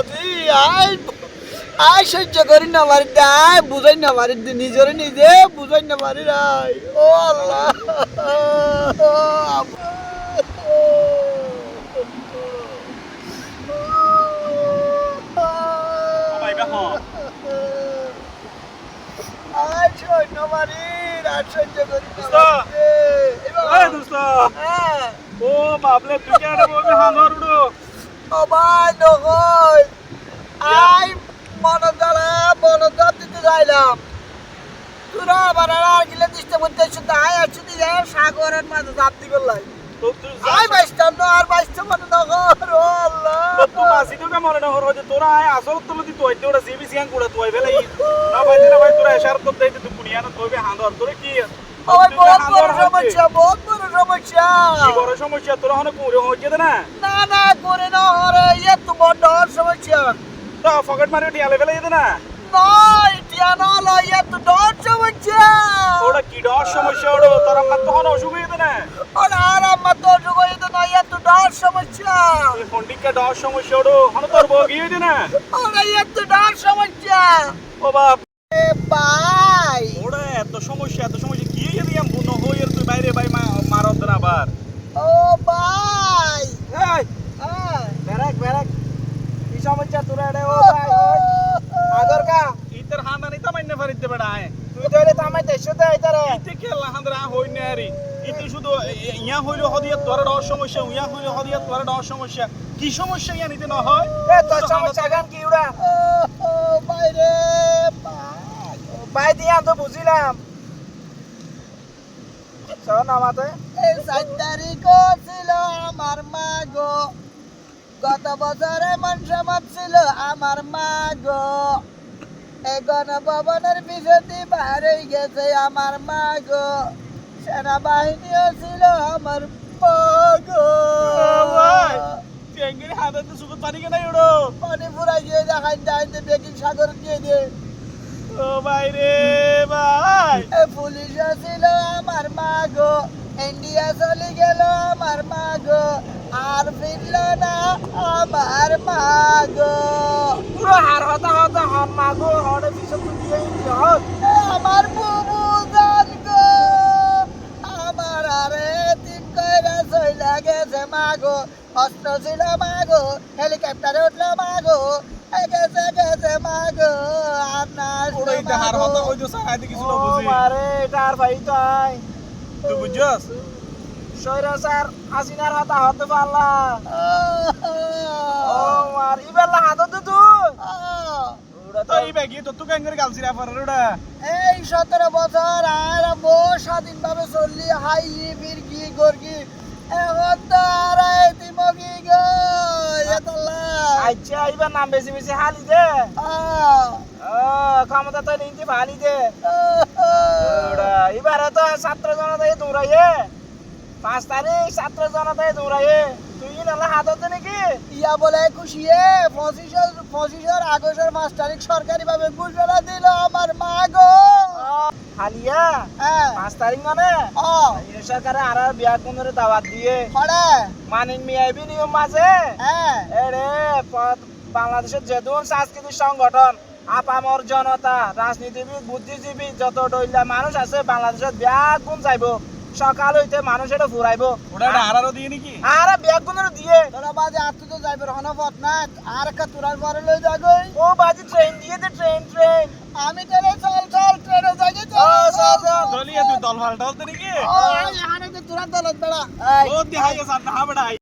বাজি I I সহ্য করি না পারি আই বুঝাই না পারি নিজরে নিজে বুঝাই না পারি রাই ও আল্লাহ। আই সহ্য পারি আর সহ্য করি না হ্যাঁ। ও বাবলে তুই কেন বলবি? হানোর উড়ো ও ভাই নগর আই মনদারা মনদার দিতে যাইলাম তোরা আবার আর গিলে দিতে বলতে শুধু আয় আছি দিয়ে সাগরের মাঝে জাপ দিবে লাই। তো তুই আই বাইস্তাম না আর বাইস্তাম মানে নগর ও আল্লাহ। তো তুই মাসি তো কে মনে না হর যে তোরা আয় আসল তুলো দি তুই তোরা জিবি সিয়াং কুড়া তুই বেলে না ভাই না ভাই তোরা এশার তো দেই তুই কুনিয়া না তুই হানোর তোরে কি ও ভাই বহুত বড় সমস্যা বহুত বড় সমস্যা। কি বড় সমস্যা? তোরা হনে কুড়ে হচ্ছে না? না না করে না হরে ইয়ে তো বড় সমস্যা। তো ফকেট মারি টিয়া লেভেলে যেতে না? নয় টিয়ানো লয় ইয়ে তো ডর সমস্যা ওটা কি ডর সমস্যা ওটা তোর আমার তখন অসুখ হয়ে না ওরা আর আমার তো জুগোই তো নয় এত ডর সমস্যা এই ফন্ডিকা ডর সমস্যা ওটা হনে তোর বউ গিয়ে যেতে না ওরা এত ডর সমস্যা ও বাপ এ ভাই ওটা এত সমস্যা এত সমস্যা কি যদি আমি বুনো হই আর তুই বাইরে বাই মারত না আবার ও ভাই এই হ্যাঁ বেরাক বেরাক কি সমস্যা তোরা রে ও ভাই আগর কা ইতর হানা নিতা মাইনে ফারিতে বেড়া আয়। তুই তো এলে তামাই দেশে দে আইতারে ইতে খেলা হান্দরা হই না আরি ইতে শুধু ইয়া হইল হদিয়া তোর ডর সমস্যা ইয়া হইল হদিয়া তোর ডর সমস্যা। কি সমস্যা ইয়া নিতে না হয়? এ তোর সমস্যা গান কি উড়া? রে ভাই। ভাই দিয়া তো বুঝিলাম। শোন আমাতে। এই সাত তারিখ ছিল আমার মা গো গত বছরে মন ছিল আমার মা গো গণভবনের পিছনে বার হয়ে গেছে আমার মা গো। সেনাবাহিনীও ছিল আমার। হাতে তো সুগত পানি কেন উড়ো পানি পুরাই গিয়ে দেখাই দেয় বেকিং সাগর দিয়ে ও ভাই রে ভাই। এ পুলিশ ছিল আমার মা গো। ইন্ডিয়া চলে গেল আমার মা গো। আর ফিরল না আমার মা গো। পুরো হার হতা হতা হন হরে দিয়ে হত আমার বুবু জান গো আমার আরে তিন কইরা চইলা গেছে মা গো অস্ত্র ছিল মা হেলিকপ্টারে উঠল মা গো এ গেছে গেছে মা গো আর না আসলো ওড়াই মা হার গো। হতা ওই তো সারাইতে কিছু না বুঝি। মারে এটা আর ভাই তাই তুই বুঝছস? সৈরা স্যার হাসিনার হতা হতে পারলা। ও। মার ইবেলা হাতত তুই ওটা তো এই ব্যাগি তো তুই কেঙ্গের গালছি রা পারে ওটা। এই সতেরো বছর আর বো স্বাধীনভাবে চললি হাই বিরগি গর্গি এখন তো আর এই তিমগি গো আচ্ছা এবার নাম বেশি বেশি হালি দে। ক্ষমতা তো নিতে ভালি দে। এবারে তো ছাত্র জনতায় দৌড়াইয়ে। পাঁচ তারিখ ছাত্র জনতায় দৌড়াইয়ে। তুই হাততে নাকি? ইয়া বলে খুশিয়ে পঁচিশের পঁচিশের আগস্টের পাঁচ তারিখ সরকারি ভাবে ঘোষণা দিল আমার মা গো। হালিয়া? হ্যাঁ। পাঁচ তারিখ মানে? সরকারে আর আর বিয়া দাওয়াত দিয়ে। মিয়াবি নিয়ম মাঝে? হ্যাঁ। এরে বাংলাদেশের যেদুন সাংস্কৃতিক সংগঠন আপামর জনতা রাজনীতিবিদ বুদ্ধিজীবী যত ডইলা মানুষ আছে বাংলাদেশত ব্যাগ গুণ যাইব সকাল হইতে মানুষ এটা ফুরাইব ওটা একটা দিয়ে নাকি? আর ব্যাগ দিয়ে। তোরা বাজে আর তো যাইবে হনপথ না আর একটা তোরার পরে লই যাগই। ও বাজি ট্রেন দিয়ে দে ট্রেন ট্রেন আমি তাহলে চল চল ট্রেনে যাই ও, চল, চল। দলিয়া তুই দল ফাল দলতে নাকি? ও এখানে তো তোরা দলত বেড়া। ও দেখাইয়া সাত না বেড়া